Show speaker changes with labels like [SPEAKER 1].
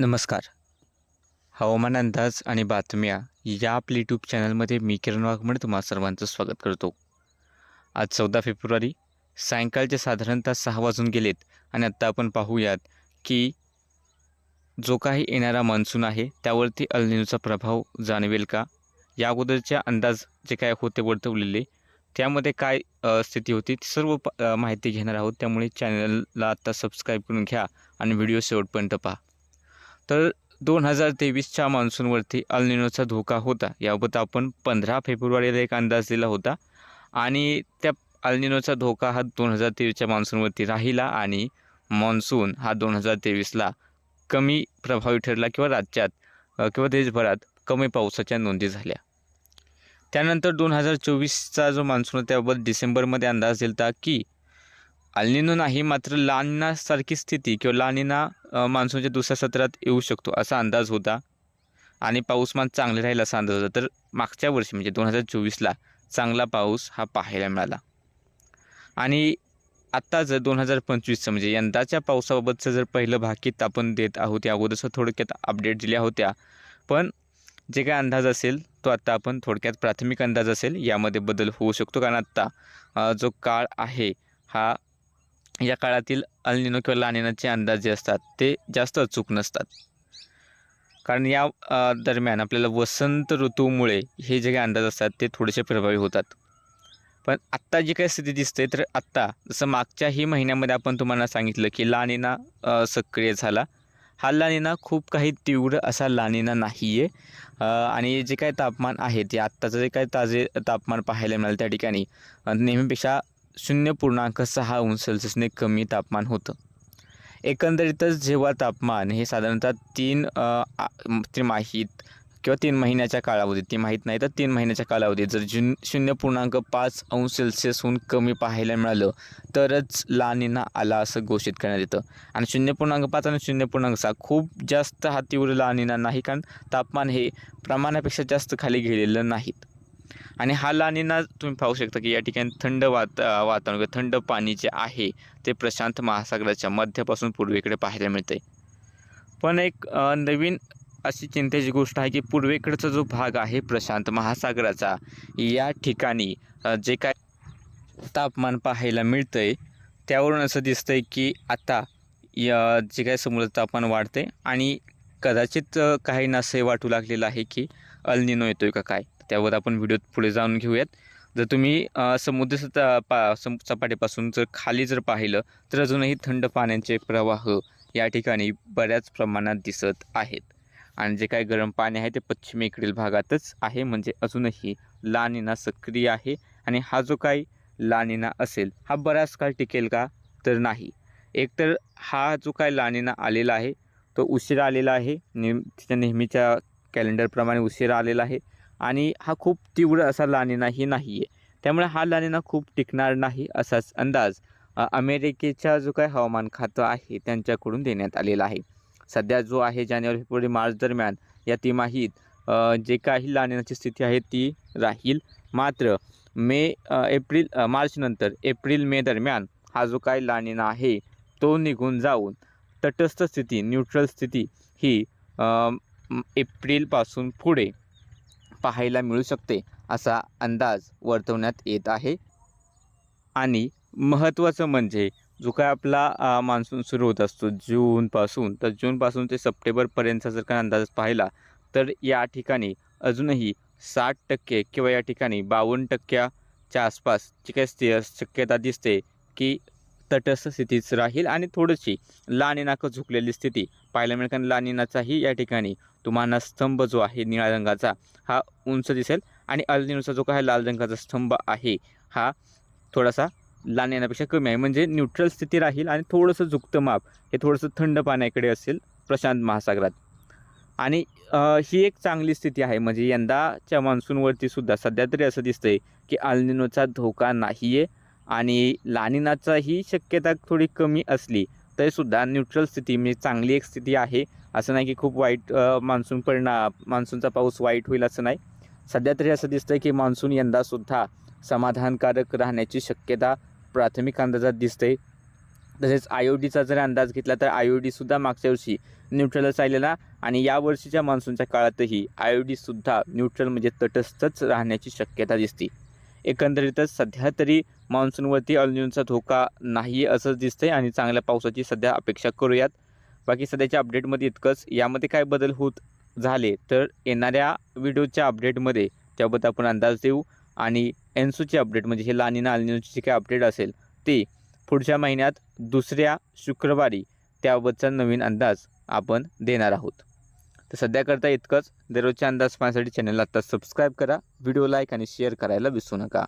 [SPEAKER 1] नमस्कार. हवामान अंदाज आणि बातम्या या आपल्या यूट्यूब चॅनलमध्ये मी किरण वाघमण तुम्हा सर्वांचं स्वागत करतो. आज चौदा फेब्रुवारी सायंकाळचे साधारणतः सहा वाजून गेलेत आणि आत्ता आपण पाहूयात की जो काही येणारा मान्सून आहे त्यावरती अल्निनोचा प्रभाव जाणवेल का? या अगोदरच्या अंदाज जे काय होते वर्तवलेले त्यामध्ये काय स्थिती होती ती सर्व प माहिती घेणार आहोत. त्यामुळे चॅनलला आत्ता सबस्क्राईब करून घ्या आणि व्हिडिओ शेवटपर्यंत पहा. तर दोन हजार तेवीसच्या मान्सूनवरती अल्निनोचा धोका होता. याबाबत आपण पंधरा फेब्रुवारीला एक अंदाज दिला होता. आणि त्या अल्निनोचा धोका हा दोन हजार तेवीसच्या मान्सूनवरती राहिला आणि मान्सून हा दोन हजार तेवीसला कमी प्रभावी ठरला किंवा राज्यात किंवा देशभरात कमी पावसाच्या नोंदी झाल्या. त्यानंतर दोन हजार चोवीसचा जो मान्सून होता त्याबाबत डिसेंबरमध्ये अंदाज दिला होता की अल्निनो नाही मात्र लानिनासारखी स्थिती किंवा लानिना मान्सूनच्या दुसऱ्या सत्रात येऊ शकतो असा अंदाज होता आणि पाऊसमान चांगले राहील असा अंदाज होता. तर मागच्या वर्षी म्हणजे दोन हजार चोवीसला चांगला पाऊस हा पाहायला मिळाला. आणि आत्ता जर दोन हजार पंचवीसचं म्हणजे यंदाच्या पावसाबाबतचं जर पहिलं भाकीत आपण देत आहोत या अगोदर थोडक्यात अपडेट दिल्या होत्या. पण जे काय अंदाज असेल तो आत्ता आपण थोडक्यात प्राथमिक अंदाज असेल यामध्ये बदल होऊ शकतो. कारण आत्ता जो काळ आहे हा या काळातील अल्निनो किंवा लानिनाचे अंदाज जे असतात ते जास्त अचूक नसतात. कारण या दरम्यान आपल्याला वसंत ऋतूमुळे हे जे काही अंदाज असतात ते थोडेसे प्रभावी होतात. पण आत्ता जी काही स्थिती दिसते तर आत्ता जसं मागच्याही महिन्यामध्ये आपण तुम्हाला सांगितलं की लानिना सक्रिय झाला. हा लानिना खूप काही तीव्र असा लानिना नाही आहे आणि जे काही तापमान आहे ते आत्ताचं जे काही ताजे तापमान पाहायला मिळालं त्या ठिकाणी नेहमीपेक्षा शून्य पूर्णांक सहा अंश सेल्सिअसने कमी तापमान होतं. एकंदरीतच जेव्हा तापमान हे साधारणतः तीन ते माहीत त्रिमाहीत किंवा तीन महिन्याच्या कालावधीत ती माहीत नाही तर तीन महिन्याच्या कालावधीत जर जून शून्य पूर्णांक पाच अंश सेल्सिअसहून कमी पाहायला मिळालं तरच लानिना आला असं घोषित करण्यात येतं. आणि शून्य पूर्णांक पाच आणि शून्य पूर्णांक सहा खूप जास्त हा तीव्र लानिना नाही कारण तापमान हे प्रमाणापेक्षा जास्त खाली गेलेलं नाहीत. आणि हा लानिना तुम्ही पाहू शकता की या ठिकाणी थंड वात वातावरण किंवा थंड पाणी जे आहे ते प्रशांत महासागराच्या मध्यापासून पूर्वेकडे पाहायला मिळते पण एक नवीन अशी चिंतेची गोष्ट आहे की पूर्वेकडचा जो भाग आहे प्रशांत महासागराचा या ठिकाणी जे काय तापमान पाहायला मिळतंय त्यावरून असं दिसतंय की आता या जे काय समुद्र तापमान वाढते आणि कदाचित काही काहींना वाटू लागलेलं आहे की अल्निनो येतोय का काय. त्यावर आपण व्हिडिओत पुढे जाऊन घेऊयात. जर तुम्ही समुद्र पा सम सपाटीपासून जर खाली जर पाहिलं तर अजूनही थंड पाण्याचे प्रवाह या ठिकाणी बऱ्याच प्रमाणात दिसत आहेत. आणि जे काही गरम पाणी आहे ते पश्चिमेकडील भागातच आहे. म्हणजे अजूनही लानिना सक्रिय आहे. आणि हा जो काही लानिना असेल हा बराच काळ टिकेल का? तर नाही. एकतर हा जो काय लानिना आलेला आहे तो उशिरा आलेला आहे. नेम तिच्या नेहमीच्या कॅलेंडरप्रमाणे उशिरा आलेला आहे. आणि हा खूप तीव्र असा लानिनाही नाही आहे त्यामुळे हा लानिना खूप टिकणार नाही असाच अंदाज अमेरिकेच्या जो काय हवामान खातं आहे त्यांच्याकडून देण्यात आलेला आहे. सध्या जो आहे जानेवारी फेब्रुवारी मार्च दरम्यान या तिमाहीत जे काही लानिनाची स्थिती आहे ती राहील. मात्र मे एप्रिल मार्चनंतर एप्रिल मे दरम्यान हा जो काही लानिना आहे तो निघून जाऊन तटस्थ स्थिती न्यूट्रल स्थिती ही एप्रिलपासून पुढे पाहायला मिळू शकते असा अंदाज वर्तवण्यात येत आहे. आणि महत्त्वाचं म्हणजे जो काय आपला मान्सून सुरू होत असतो जूनपासून तर जूनपासून ते सप्टेंबरपर्यंतचा जर का अंदाज पाहिला तर या ठिकाणी अजूनही साठ टक्के किंवा या ठिकाणी बावन्न टक्क्याच्या आसपास जी काही स्थिती शक्यता दिसते की तटस्थ स्थितीच राहील आणि थोडीशी लानिनाक झुकलेली स्थिती. पाहायला मिळेल कारण लानिनाचाही या ठिकाणी तुम्हाला स्तंभ जो आहे निळ्या रंगाचा हा उंच दिसेल आणि अल्निनोचा जो काही लाल रंगाचा स्तंभ आहे हा थोडासा लाल येण्यापेक्षा कमी आहे. म्हणजे न्यूट्रल स्थिती राहील आणि थोडंसं झुकतं माप हे थोडंसं थंड पाण्याकडे असेल प्रशांत महासागरात. आणि ही एक चांगली स्थिती आहे. म्हणजे यंदाच्या मान्सूनवरती सुद्धा सध्या तरी असं दिसतंय की अल्निनोचा धोका नाही आहे आणि लानिनाचाही शक्यता थोडी कमी असली तरीसुद्धा न्यूट्रल स्थिती म्हणजे चांगली एक स्थिती आहे. असं नाही की खूप वाईट मान्सून परिणाम मान्सूनचा पाऊस वाईट होईल असं नाही. सध्या तरी असं दिसतं की मान्सून यंदासुद्धा समाधानकारक राहण्याची शक्यता प्राथमिक अंदाजात दिसते तसेच आय ओ डीचा जर अंदाज घेतला तर आय ओ डीसुद्धा मागच्या वर्षी न्यूट्रलच आलेला आणि या वर्षीच्या मान्सूनच्या काळातही आय ओ डीसुद्धा न्यूट्रल म्हणजे तटस्थच राहण्याची शक्यता दिसते. एकंदरीतच सध्या तरी मान्सूनवरती अल्न्यूनचा धोका नाही असंच दिसतंय आणि चांगल्या पावसाची सध्या अपेक्षा करूयात. बाकी सध्याच्या अपडेटमध्ये इतकंच. यामध्ये काय बदल होत झाले तर येणाऱ्या व्हिडिओच्या अपडेटमध्ये त्याबद्दल आपण अंदाज देऊ आणि एन्सूचे अपडेट म्हणजे हे लानिना अल्निनोची जे काही अपडेट असेल ते पुढच्या महिन्यात दुसऱ्या शुक्रवारी त्याबद्दलचा नवीन अंदाज आपण देणार आहोत. तर सध्याकरता इतकंच. दररोजच्या अंदाज पाहण्यासाठी चॅनलला आत्ता सबस्क्राईब करा. व्हिडिओ लाईक आणि शेअर करायला विसरू नका.